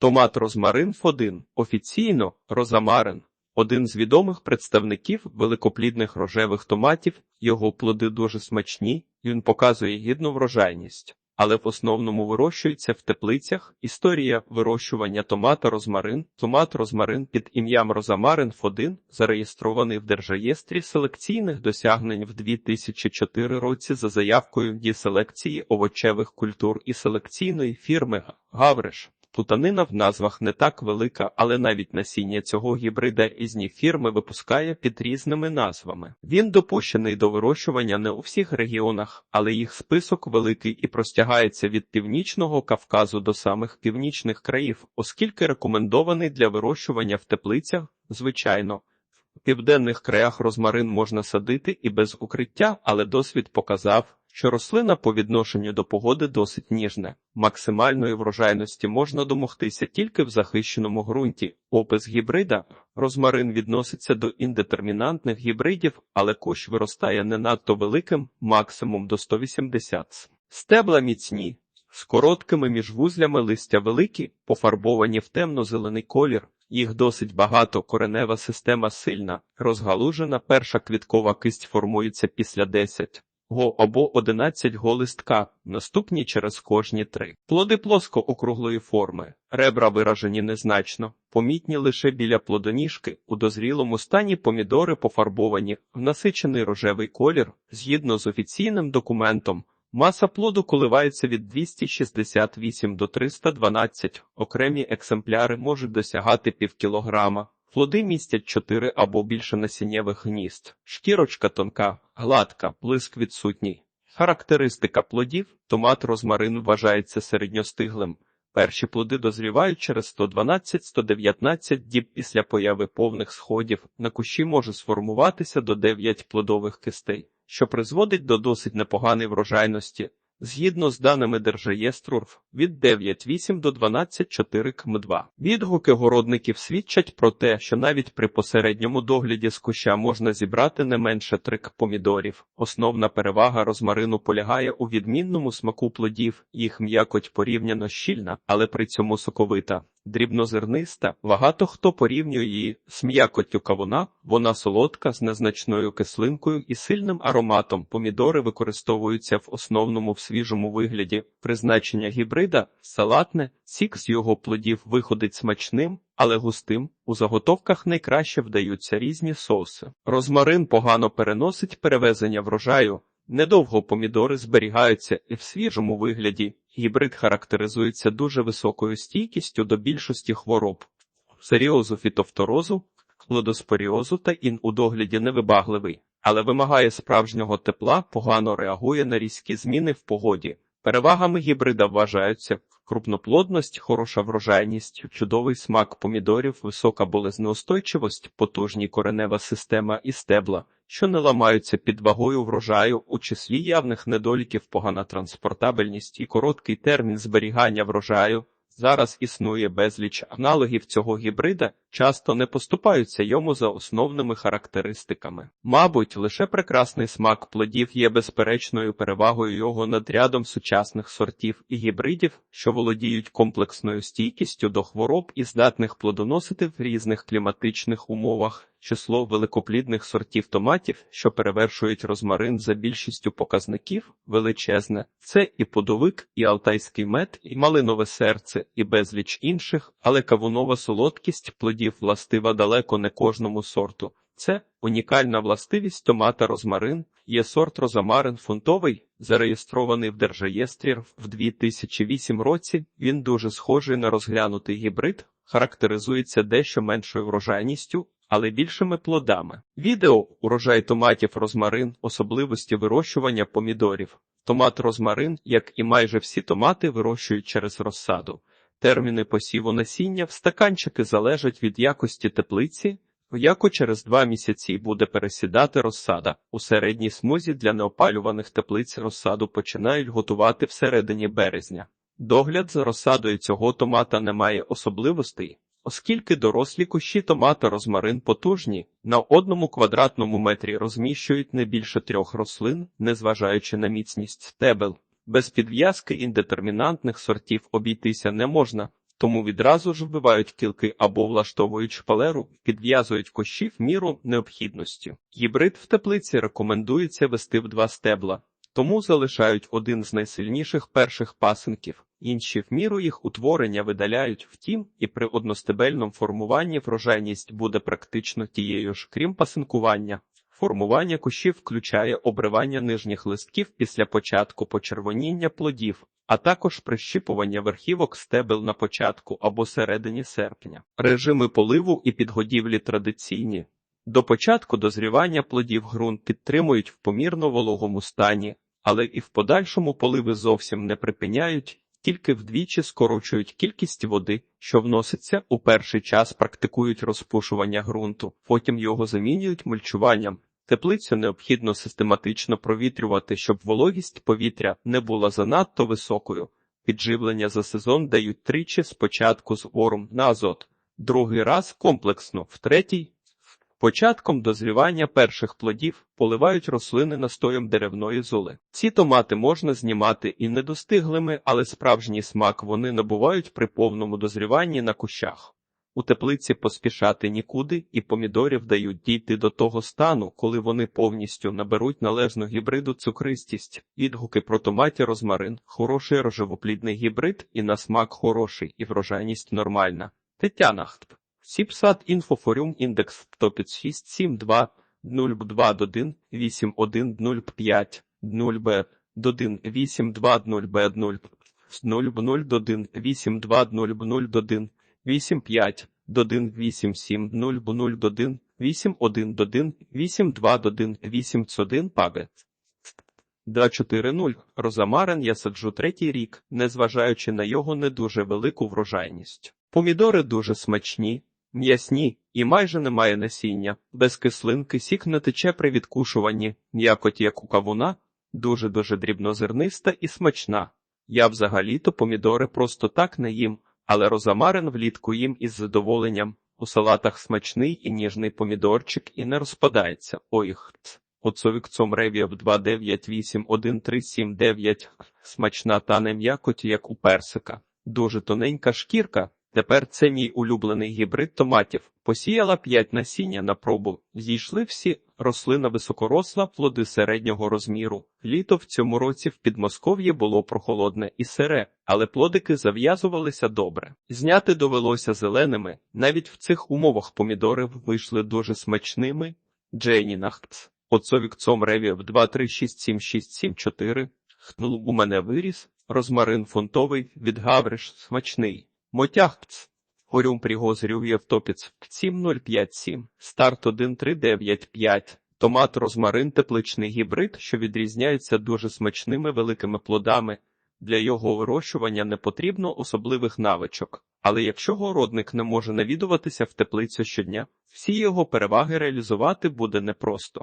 Томат розмарин Ф1 офіційно розамарин. Один з відомих представників великоплідних рожевих томатів, його плоди дуже смачні, він показує гідну врожайність, але в основному вирощується в теплицях. Історія вирощування томата розмарин. Томат розмарин під ім'ям Розамарин Ф1 зареєстрований в Держреєстрі селекційних досягнень в 2004 році за заявкою діселекції овочевих культур і селекційної фірми Гавриш. Плутанина в назвах не так велика, але навіть насіння цього гібрида різні фірми випускає під різними назвами. Він допущений до вирощування не у всіх регіонах, але їх список великий і простягається від північного Кавказу до самих північних країв, оскільки рекомендований для вирощування в теплицях, звичайно. В південних краях розмарин можна садити і без укриття, але досвід показав, що рослина по відношенню до погоди досить ніжна. Максимальної врожайності можна домогтися тільки в захищеному ґрунті. Опис гібрида розмарин відноситься до індетермінантних гібридів, але кущ виростає не надто великим, максимум до 180 Стебла міцні, з короткими міжвузлями листя великі, пофарбовані в темно-зелений колір. Їх досить багато, коренева система сильна, розгалужена, перша квіткова кисть формується після 10 го або 11 го листка, наступні через кожні три. Плоди плоско округлої форми, ребра виражені незначно, помітні лише біля плодоніжки, у дозрілому стані помідори пофарбовані в насичений рожевий колір, згідно з офіційним документом. Маса плоду коливається від 268 до 312, окремі екземпляри можуть досягати півкілограма. Плоди містять 4 або більше насіннєвих гнізд. Шкірочка тонка, гладка, блиск відсутній. Характеристика плодів томат розмарин вважається середньостиглим. Перші плоди дозрівають через 112-119 діб після появи повних сходів. На кущі може сформуватися до 9 плодових кистей, що призводить до досить непоганої врожайності. Згідно з даними Держреєстру, від 9,8 до 12,4 км2. Відгуки городників свідчать про те, що навіть при посередньому догляді з куща можна зібрати не менше 3 к помідорів. Основна перевага розмарину полягає у відмінному смаку плодів, їх м'якоть порівняно щільна, але при цьому соковита. Дрібнозерниста, багато хто порівнює її з м'якоттю кавуна, вона солодка з незначною кислинкою і сильним ароматом. Помідори використовуються в основному в свіжому вигляді. Призначення гібрида салатне, сік з його плодів виходить смачним, але густим. У заготовках найкраще вдаються різні соуси. Розмарин погано переносить перевезення врожаю. Недовго помідори зберігаються і в свіжому вигляді. Гібрид характеризується дуже високою стійкістю до більшості хвороб, серіозу фітофторозу, хлодоспоріозу та ін у догляді невибагливий, але вимагає справжнього тепла, погано реагує на різкі зміни в погоді. Перевагами гібрида вважаються крупноплодність, хороша врожайність, чудовий смак помідорів, висока болезнеустойчивость, потужні коренева система і стебла, що не ламаються під вагою врожаю, у числі явних недоліків погана транспортабельність і короткий термін зберігання врожаю. Зараз існує безліч аналогів цього гібрида, часто не поступаються йому за основними характеристиками. Мабуть, лише прекрасний смак плодів є безперечною перевагою його над рядом сучасних сортів і гібридів, що володіють комплексною стійкістю до хвороб і здатних плодоносити в різних кліматичних умовах. Число великоплідних сортів томатів, що перевершують розмарин за більшістю показників, величезне. Це і подовик, і алтайський мед, і малинове серце, і безліч інших, але кавунова солодкість плодів властива далеко не кожному сорту. Це унікальна властивість томата розмарин, є сорт розамарин фунтовий, зареєстрований в Держреєстрі в 2008 році. Він дуже схожий на розглянутий гібрид, характеризується дещо меншою врожайністю, але більшими плодами. Відео урожай томатів розмарин, особливості вирощування помідорів. Томат розмарин, як і майже всі томати, вирощують через розсаду. Терміни посіву насіння в стаканчики залежать від якості теплиці, в яку через два місяці буде пересідати розсада. У середній смузі для неопалюваних теплиць розсаду починають готувати всередині березня. Догляд за розсадою цього томата не має особливостей, оскільки дорослі кущі томата розмарин потужні, на одному квадратному метрі розміщують не більше трьох рослин, незважаючи на міцність стебел. Без підв'язки індетермінантних сортів обійтися не можна. тому відразу ж вбивають кілки або влаштовують шпалеру, підв'язують кущі в міру необхідності. Гібрид в теплиці рекомендується вести в два стебла, тому залишають один з найсильніших перших пасинків, інші в міру їх утворення видаляють. Втім, і при одностебельному формуванні врожайність буде практично тією ж, крім пасинкування. Формування кущів включає обривання нижніх листків після початку почервоніння плодів, а також прищіпування верхівок стебел на початку або середині серпня. Режими поливу і підгодівлі традиційні. До початку дозрівання плодів ґрунт підтримують в помірно вологому стані, але і в подальшому поливи зовсім не припиняють, тільки вдвічі скорочують кількість води, що вноситься у перший час практикують розпушування ґрунту, потім його замінюють мульчуванням. Теплицю необхідно систематично провітрювати, щоб вологість повітря не була занадто високою. Підживлення за сезон дають тричі спочатку з ором на азот, другий раз комплексно, втретій. Початком дозрівання перших плодів поливають рослини настоєм деревної золи. Ці томати можна знімати і недостиглими, але справжній смак вони набувають при повному дозріванні на кущах. У теплиці поспішати нікуди, і помідорів дають дійти до того стану, коли вони повністю наберуть належну гібриду цукристість. Відгуки про томаті розмарин, хороший рожевоплідний гібрид і на смак хороший, і врожайність нормальна. Тетяна Хтп. Сіпсад інфофорум індекс топіт 672 021 8105 0Б 1 820 Б 0 001 820 85 1 87 0 01 81 1 82 81 паге. 240 Розамарин я саджу третій рік, незважаючи на його не дуже велику врожайність. Помідори дуже смачні, м'ясні і майже немає насіння, без кислинки сік не тече при відкушуванні, м'якоть як у кавуна, дуже-дуже дрібнозерниста і смачна. Я взагалі-то помідори просто так не їм, але розамарин влітку їм із задоволенням. У салатах смачний і ніжний помідорчик і не розпадається. Ой, хц. Оцовік цомревів 2981379. Смачна та не м'якоть, як у персика. Дуже тоненька шкірка. Тепер це мій улюблений гібрид томатів. Посіяла п'ять насіння на пробу. Зійшли всі рослина високоросла, плоди середнього розміру. Літо в цьому році в Підмосков'ї було прохолодне і сире, але плодики зав'язувалися добре. Зняти довелося зеленими. Навіть в цих умовах помідори вийшли дуже смачними. Джейні Нахтс. Оцовік цом ревів 2367674. Хнул у мене виріс. Розмарин фунтовий від Гавриш смачний. Мотягц. Горюм пригозрів Євтопіц 7057, старт 1395, томат розмарин тепличний гібрид, що відрізняється дуже смачними великими плодами. Для його вирощування не потрібно особливих навичок, але якщо городник не може навідуватися в теплицю щодня, всі його переваги реалізувати буде непросто.